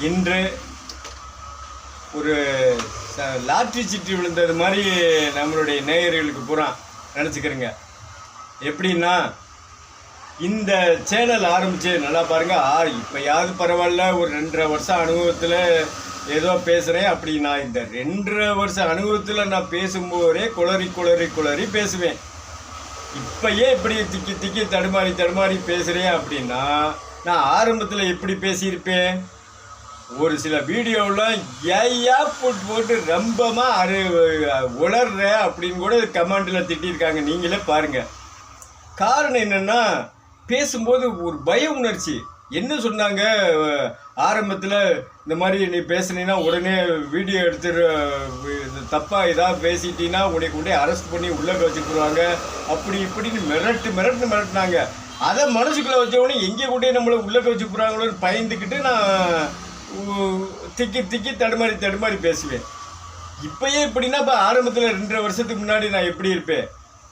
இன்று ஒரு lottery city விழுந்தது மாதிரி நம்மளுடைய நேயர்களுக்கு பூரா நினச்சிக்கிறேங்க. எப்படின்னா இந்த சேனல் ஆரம்பித்து நல்லா பாருங்கள் ஆ இப்போயாவது பரவாயில்ல ஒரு ரெண்டரை வருஷம் அனுபவத்தில் ஏதோ பேசுகிறேன் அப்படி நான் இந்த ரெண்டரை வருஷம் அனுபவத்தில் நான் பேசும்போதே குளறி குளறி குளறி பேசுவேன். இப்போயே இப்படி திக்கி திக்கி தடுமாறி தடுமாறி பேசுகிறேன் அப்படின்னா நான் ஆரம்பத்தில் எப்படி பேசியிருப்பேன்? ஒரு சில வீடியோவில் ஏயா போட்டு போட்டு ரொம்பமா அரு உளர்ற அப்படின்னு கூட கமெண்டில் திட்டியிருக்காங்க நீங்களே பாருங்கள் காரணம் என்னென்னா பேசும்போது ஒரு பய உணர்ச்சி. என்ன சொன்னாங்க ஆரம்பத்தில் இந்த மாதிரி நீ பேசுனீன்னா உடனே வீடியோ எடுத்து தப்பாக ஏதாவது பேசிட்டீங்கன்னா உன்னை உடனே அரெஸ்ட் பண்ணி உள்ளே வச்சுக்கிடுவாங்க. அப்படி இப்படின்னு மிரட்டு மிரட்டு மிரட்டினாங்க. அதை மனசுக்குள்ளே வச்சவொடனே எங்கே கூட நம்மளை உள்ளே வச்சு போகிறாங்களோன்னு பயந்துக்கிட்டு நான் திக்கி திக்கி தடுமாறி தடுமாறி பேசுவேன். இப்பயே இப்படின்னா இப்போ ஆரம்பத்தில் ரெண்டரை வருஷத்துக்கு முன்னாடி நான் எப்படி இருப்பேன்?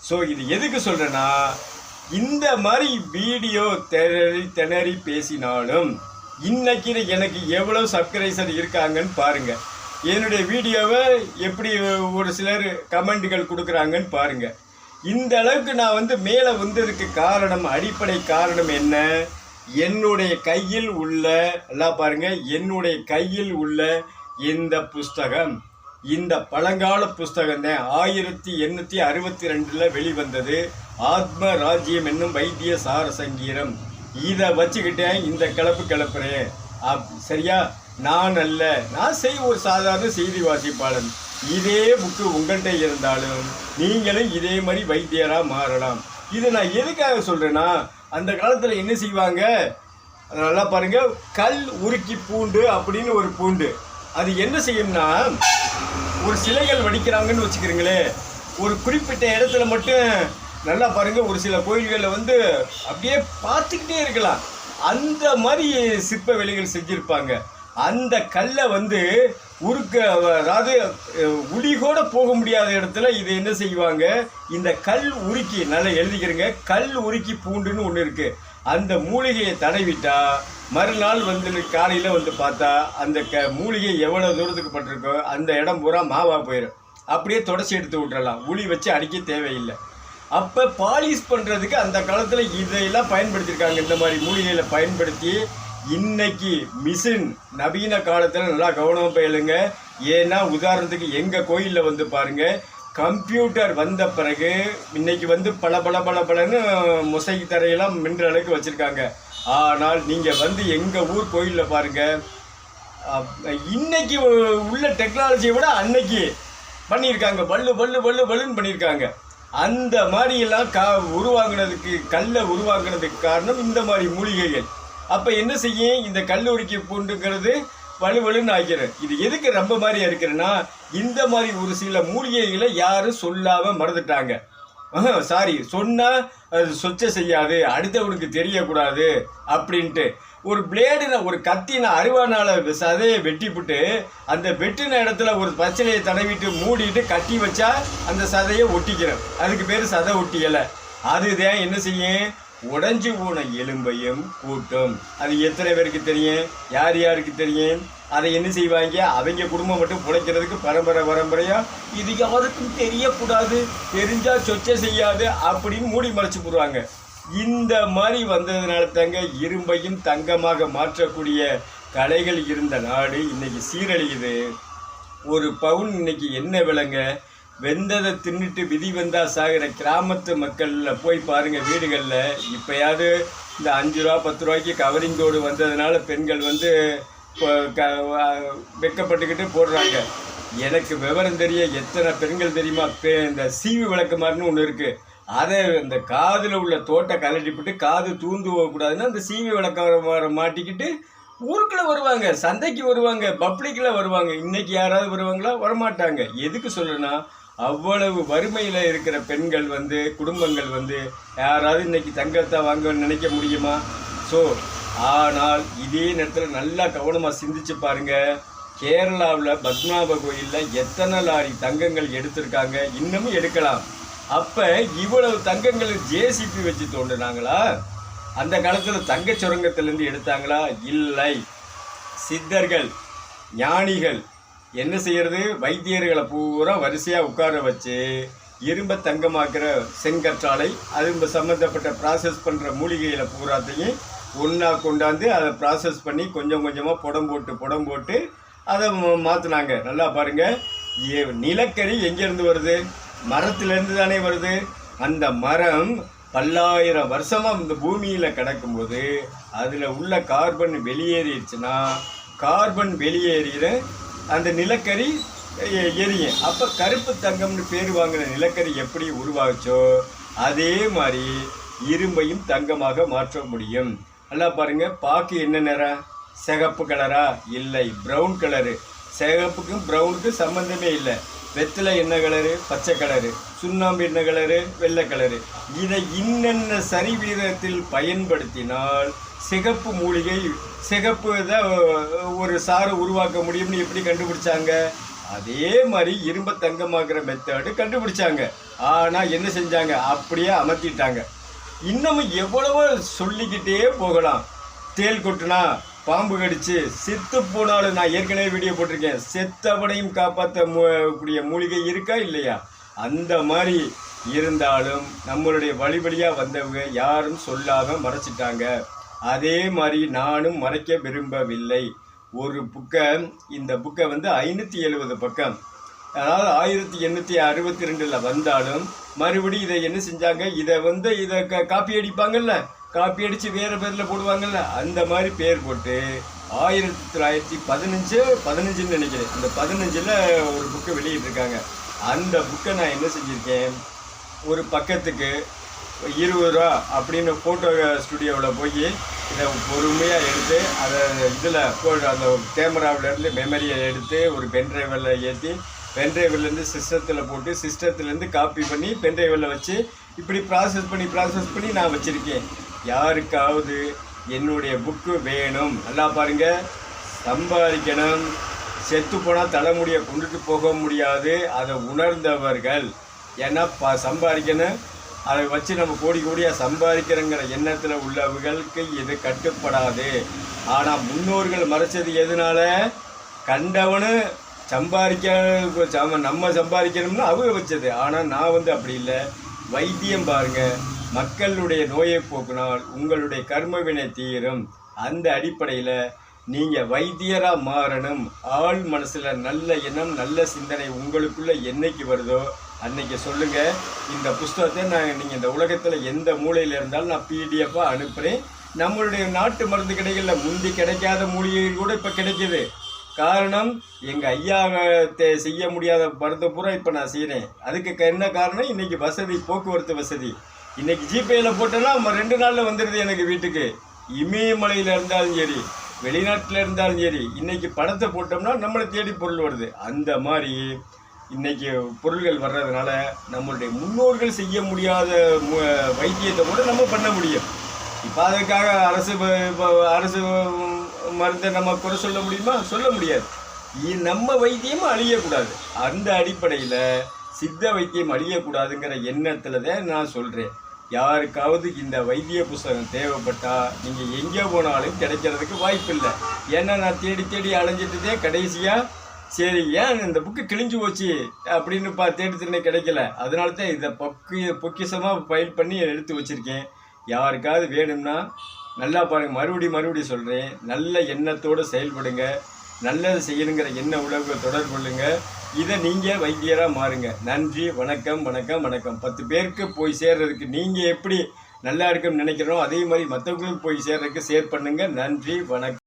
ஸோ இது எதுக்கு சொல்கிறேன்னா இந்த மாதிரி வீடியோ திணறி திணறி பேசினாலும் இன்னைக்கு எனக்கு எவ்வளோ சப்ஸ்கிரைசர் இருக்காங்கன்னு பாருங்க. என்னுடைய வீடியோவை எப்படி ஒரு சிலர் கமெண்ட்டுகள் கொடுக்குறாங்கன்னு பாருங்கள் இந்த அளவுக்கு நான் வந்து மேலே வந்ததுக்கு காரணம் அடிப்படை காரணம் என்ன? என்னுடைய கையில் உள்ள எல்லாம் பாருங்க என்னுடைய கையில் உள்ள இந்த புஸ்தகம் இந்த பழங்கால புஸ்தகம் தான். ஆயிரத்தி எண்ணூற்றி அறுபத்தி ரெண்டில் வெளிவந்தது. ஆத்ம ராஜ்யம் என்னும் வைத்திய சார சங்கீரம் இதை வச்சுக்கிட்டேன் இந்த கிளப்பு கிளப்புறேன். அப் சரியா? நான் அல்ல. நான் செய் ஒரு சாதாரண செய்தி வாசிப்பாளன். இதே புக்கு உங்கள்கிட்ட இருந்தாலும் நீங்களும் இதே மாதிரி வைத்தியராக மாறலாம். இதை நான் எதுக்காக சொல்கிறேன்னா அந்த காலத்தில் என்ன செய்வாங்க? நல்லா பாருங்க. கல் உருக்கி பூண்டு அப்படின்னு ஒரு பூண்டு. அது என்ன செய்யும்னா ஒரு சிலைகள் வடிக்கிறாங்கன்னு வச்சுக்கிறீங்களே ஒரு குறிப்பிட்ட இடத்துல மட்டும் நல்லா பாருங்க ஒரு சில கோயில்களில் வந்து அப்படியே பார்த்துக்கிட்டே இருக்கலாம். அந்த மாதிரி சிற்ப வேலைகள் செஞ்சுருப்பாங்க. அந்த கல்லை வந்து உருக்க அதாவது அஹ், உளி கூட போக முடியாத இடத்துல இது என்ன செய்வாங்க? இந்த கல் உருக்கி நல்லா எழுதிக்கிறேங்க. கல் உருக்கி பூண்டுன்னு ஒன்று இருக்கு. அந்த மூலிகையை தடவிட்டா மறுநாள் வந்து காலையில் வந்து பார்த்தா அந்த க மூலிகை எவ்வளோ தூரத்துக்கு பட்டிருக்கோ அந்த இடம் பூரா மாவா போயிடும் அப்படியே தொடச்சி எடுத்து விட்டுறலாம். உளி வச்சு அடிக்க தேவையில்லை. அப்போ பாலிஷ் பண்ணுறதுக்கு அந்த காலத்தில் இதையெல்லாம் பயன்படுத்தியிருக்காங்க. இந்த மாதிரி மூலிகையில் பயன்படுத்தி இன்னைக்கு மிஷின் நவீன காலத்தில் நல்லா கவனம் பயிலுங்க ஏன்னா உதாரணத்துக்கு எங்கள் கோயிலில் வந்து பாருங்க கம்ப்யூட்டர் வந்த பிறகு இன்னைக்கு வந்து பல பல பல பலன்னு முசைக்கு தரையெல்லாம் மின்ற அளவுக்கு வச்சுருக்காங்க. ஆனால் நீங்கள் வந்து எங்கள் ஊர் கோயிலில் பாருங்கள் இன்னைக்கு உள்ள டெக்னாலஜியை விட அன்னைக்கு பண்ணியிருக்காங்க. பல்லு பல்லு பல்லு பல்லுன்னு பண்ணியிருக்காங்க. அந்த மாதிரி எல்லாம் கா உருவாக்குனதுக்கு கல்லை உருவாங்கினதுக்கு காரணம் இந்த மாதிரி மூலிகைகள். அப்போ என்ன செய்யும் இந்த கல்லூரிக்கு பூண்டுங்கிறது வலு வலுன்னு இது எதுக்கு ரொம்ப மாதிரியாக இருக்கிறேன்னா இந்த மாதிரி ஒரு சில மூலிகைகளை யாரும் சொல்லாமல் மறந்துட்டாங்க. சாரி சொன்னால் அது சொச்ச செய்யாது அடுத்தவனுக்கு தெரியக்கூடாது அப்படின்ட்டு. ஒரு பிளேடின ஒரு கத்தின அருவானால சதையை வெட்டிவிட்டு அந்த வெட்டின இடத்துல ஒரு பச்சிலையை தடவிட்டு மூடிட்டு கட்டி வச்சா அந்த சதையை ஒட்டிக்கிறோம் அதுக்கு பேர் சதை ஒட்டியலை. அதுதான் என்ன செய்யும்? உடஞ்சி போன எலும்பையும் கூட்டும். அது எத்தனை பேருக்கு தெரியும்? யார் யாருக்கு தெரியும்? அதை என்ன செய்வாங்க? அவங்க குடும்பம் மட்டும் பிழைக்கிறதுக்கு பரம்பரை பரம்பரையா? இது யாருக்கும் தெரியக்கூடாது. தெரிஞ்சா சொச்சை செய்யாது அப்படின்னு மூடி மறைச்சு போடுவாங்க இந்த மாதிரி வந்ததுனால தாங்க இரும்பையும் தங்கமாக மாற்றக்கூடிய கலைகள் இருந்த நாடு இன்னைக்கு சீரழியுது. ஒரு பவுன் இன்னைக்கு என்ன விலைங்க? வெந்ததை தின்னுட்டு விதி வந்தால் சாகிற கிராமத்து மக்களில் போய் பாருங்கள் வீடுகளில். இப்போயாவது இந்த அஞ்சு ரூபா பத்து ரூபாய்க்கு கவரிங் கோடு வந்ததுனால பெண்கள் வந்து வெக்கப்பட்டுக்கிட்டு க வெட்கப்பட்டுக்கிட்டு போடுறாங்க. எனக்கு விவரம் தெரிய எத்தனை பெண்கள் தெரியுமா? பே இந்த சீவி விளக்குமாறுன்னு ஒன்று இருக்குது அதை இந்த காதில் உள்ள தோட்டை கலட்டிவிட்டு காது தூந்து போகக்கூடாதுன்னா அந்த சீவி விளக்க மாட்டிக்கிட்டு ஊருக்குள்ளே வருவாங்க சந்தைக்கு வருவாங்க பப்ளிக்கில் வருவாங்க. இன்னைக்கு யாராவது வருவாங்களா? வரமாட்டாங்க. எதுக்கு சொல்றேன்னா அவ்வளவு வறுமையில் இருக்கிற பெண்கள் வந்து குடும்பங்கள் வந்து யாராவது இன்றைக்கி தங்கத்தை வாங்க நினைக்க முடியுமா? ஸோ ஆனால் இதே நேரத்தில் நல்லா கவனமாக சிந்திச்சு பாருங்கள் கேரளாவில் பத்மநாப கோயிலில் எத்தனை லாரி தங்கங்கள் எடுத்திருக்காங்க? இன்னமும் எடுக்கலாம். அப்போ இவ்வளவு தங்கங்கள் ஜேசிபி வச்சு தோண்டினாங்களா? அந்த காலத்தில் தங்க சுரங்கத்திலேருந்து எடுத்தாங்களா? இல்லை. சித்தர்கள் ஞானிகள் என்ன செய்யறது? வைத்தியர்களை பூரா வரிசையாக உட்கார வச்சு இரும்பை தங்கமாக்குற செங்கற்றாழை அது சம்மந்தப்பட்ட ப்ராசஸ் பண்ணுற மூலிகைகளை பூராத்தையும் ஒன்றா கொண்டாந்து அதை ப்ராசஸ் பண்ணி கொஞ்சம் கொஞ்சமாக புடம் போட்டு புடம் போட்டு அதை மாற்றினாங்க நல்லா பாருங்க. ஏ நிலக்கரி எங்கேருந்து வருது? மரத்துலேருந்து தானே வருது. அந்த மரம் பல்லாயிரம் வருஷமாக இந்த பூமியில் கிடக்கும்போது அதில் உள்ள கார்பன் வெளியேறிடுச்சுன்னா கார்பன் வெளியேறிற அந்த நிலக்கரி எரியும் அப்போ கருப்பு தங்கம்னு பேர் வாங்கின நிலக்கரி எப்படி உருவாச்சோ அதே மாதிரி இரும்பையும் தங்கமாக மாற்ற முடியும். நல்லா பாருங்க பாக்கு என்ன நிறம் சிகப்பு கலரா? இல்லை ப்ரௌன் கலரு சிகப்புக்கும் ப்ரௌனுக்கும் சம்மந்தமே இல்லை. வெத்தலை என்ன கலரு பச்சை கலரு சுண்ணாம்பு என்ன கலரு வெள்ளை கலரு இதை இன்னென்ன சரி வீதத்தில் பயன்படுத்தினால் சிகப்பு மூலிகை சிகப்பு தான் ஒரு சாறு உருவாக்க முடியும்னு எப்படி கண்டுபிடிச்சாங்க? அதே மாதிரி இரும்ப தங்கமாக்குற மெத்தடு கண்டுபிடிச்சாங்க. ஆனால் என்ன செஞ்சாங்க? அப்படியே அமர்த்திட்டாங்க. இன்னமும் எவ்வளவோ சொல்லிக்கிட்டே போகலாம். தேள் கொட்டுனா பாம்பு கடிச்சு செத்து போனாலும் நான் ஏற்கனவே வீடியோ போட்டிருக்கேன். செத்தவனையும் காப்பாற்ற கூடிய மூலிகை இருக்கா இல்லையா? அந்த மாதிரி இருந்தாலும் நம்மளுடைய வழி வழியாக வந்தவங்க யாரும் சொல்லாமல் மறைச்சிட்டாங்க. அதே மாதிரி நானும் மறைக்க விரும்பவில்லை. ஒரு புக்கை இந்த புக்கை வந்து ஐநூற்றி எழுபது பக்கம். அதாவது ஆயிரத்தி எண்ணூற்றி அறுபத்தி ரெண்டில் வந்தாலும் மறுபடியும் இதை என்ன செஞ்சாங்க? இதை வந்து இதை க காப்பி அடிப்பாங்கல்ல? காப்பி அடித்து வேறு பேரில் போடுவாங்கல்ல? அந்த மாதிரி பேர் போட்டு ஆயிரத்தி தொள்ளாயிரத்தி பதினஞ்சு பதினஞ்சுன்னு நினைக்கிறேன். இந்த பதினஞ்சில் ஒரு புக்கை வெளியிட்டிருக்காங்க. அந்த புக்கை நான் என்ன செஞ்சுருக்கேன்? ஒரு பக்கத்துக்கு இருபது ரூபா அப்படின்னு ஃபோட்டோ ஸ்டுடியோவில் போய் இதை பொறுமையாக எடுத்து அதை இதில் அந்த கேமராவிலேருந்து மெமரியை எடுத்து ஒரு பென்ட்ரைவில் ஏற்றி பென்ட்ரைவ்லேருந்து சிஸ்டத்தில் போட்டு சிஸ்டத்துலேருந்து காப்பி பண்ணி பென்ட்ரைவில் வச்சு இப்படி ப்ராசஸ் பண்ணி ப்ராசஸ் பண்ணி நான் வச்சுருக்கேன். யாருக்காவது என்னுடைய புக்கு வேணும். நல்லா பாருங்கள் சம்பாதிக்கணும். செத்து போனால் தலைமுடியை கொண்டுட்டு போக முடியாது. அதை உணர்ந்தவர்கள். ஏன்னா ப சம்பாதிக்கணும். அதை வச்சு நம்ம கோடி கோடியாக சம்பாதிக்கிறங்கிற எண்ணத்தில் உள்ளவர்களுக்கு இது கட்டுப்படாது. ஆனால் முன்னோர்கள் மறைச்சது எதனால? கண்டவனு சம்பாதிக்க சம நம்ம சம்பாதிக்கணும்னு அவங்க வச்சது. ஆனால் நான் வந்து அப்படி இல்லை. வைத்தியம் பாருங்க. மக்களுடைய நோயை போக்கினால் உங்களுடைய கர்மவினை தீரும். அந்த அடிப்படையில் நீங்கள் வைத்தியராக மாறணும். ஆள் மனசில் நல்ல எண்ணம் நல்ல சிந்தனை உங்களுக்குள்ள என்னைக்கு வருதோ அன்னைக்கு சொல்லுங்க. இந்த புஸ்தகத்தை நான் நீங்கள் இந்த உலகத்தில் எந்த மூலையில் இருந்தாலும் நான் பிடிஎஃபாக அனுப்புகிறேன் நம்மளுடைய நாட்டு மருந்து கடைகளில் முந்தி கிடைக்காத மூலிகைகள் கூட இப்போ கிடைக்குது. காரணம் எங்கள் ஐயா செய்ய முடியாத மருந்து பூரா இப்போ நான் செய்கிறேன் அதுக்கு க- என்ன காரணம்? இன்னைக்கு வசதி போக்குவரத்து வசதி. இன்னைக்கு ஜிபேயில் போட்டேன்னா ரெண்டு நாளில் வந்துடுது எனக்கு வீட்டுக்கு. இமயமலையில் இருந்தாலும் சரி வெளிநாட்டில் இருந்தாலும் சரி இன்னைக்கு பணத்தை போட்டோம்னா நம்மளை தேடி பொருள் வருது. அந்த மாதிரி இன்னைக்கு பொருள்கள் வர்றதுனால நம்மளுடைய முன்னோர்கள் செய்ய முடியாத வைத்தியத்தை கூட நம்ம பண்ண முடியும். இப்போ அதுக்காக அரசு அரசு மருந்தை நம்ம குறை சொல்ல முடியுமா? சொல்ல முடியாது. இ- நம்ம வைத்தியமும் அழியக்கூடாது. அந்த அடிப்படையில் சித்த வைத்தியம் அழியக்கூடாதுங்கிற எண்ணத்தில் தான் நான் சொல்கிறேன் யாருக்காவது இந்த வைத்திய புஸ்தகம் தேவைப்பட்டால் நீங்கள் எங்கே போனாலும் கிடைக்கிறதுக்கு வாய்ப்பு இல்லை ஏன்னா நான் தேடி தேடி அலைஞ்சிட்டு கடைசியாக சரி ஏன் இந்த புக்கு கிழிஞ்சு போச்சு அப்படின்னு பா தேடி திருநே கிடைக்கல. அதனால தான் இதை பொக்கி பொக்கிஷமாக ஃபைல் பண்ணி எடுத்து வச்சுருக்கேன். யாருக்காவது வேணும்னா நல்லா பாருங்கள் மறுபடியும் மறுபடியும் சொல்கிறேன் நல்ல எண்ணத்தோடு செயல்படுங்க. நல்லது செய்யணுங்கிற எண்ண உழவு தொடர்பு கொள்ளுங்க. இதை நீங்கள் வைத்தியராக மாறுங்க. நன்றி வணக்கம் வணக்கம் வணக்கம். பத்து பேருக்கு போய் சேர்றதுக்கு நீங்கள் எப்படி நல்லா இருக்குன்னு நினைக்கிறோம் அதே மாதிரி மற்றவங்களும் போய் சேர்றதுக்கு ஷேர் பண்ணுங்கள் நன்றி வணக்கம்.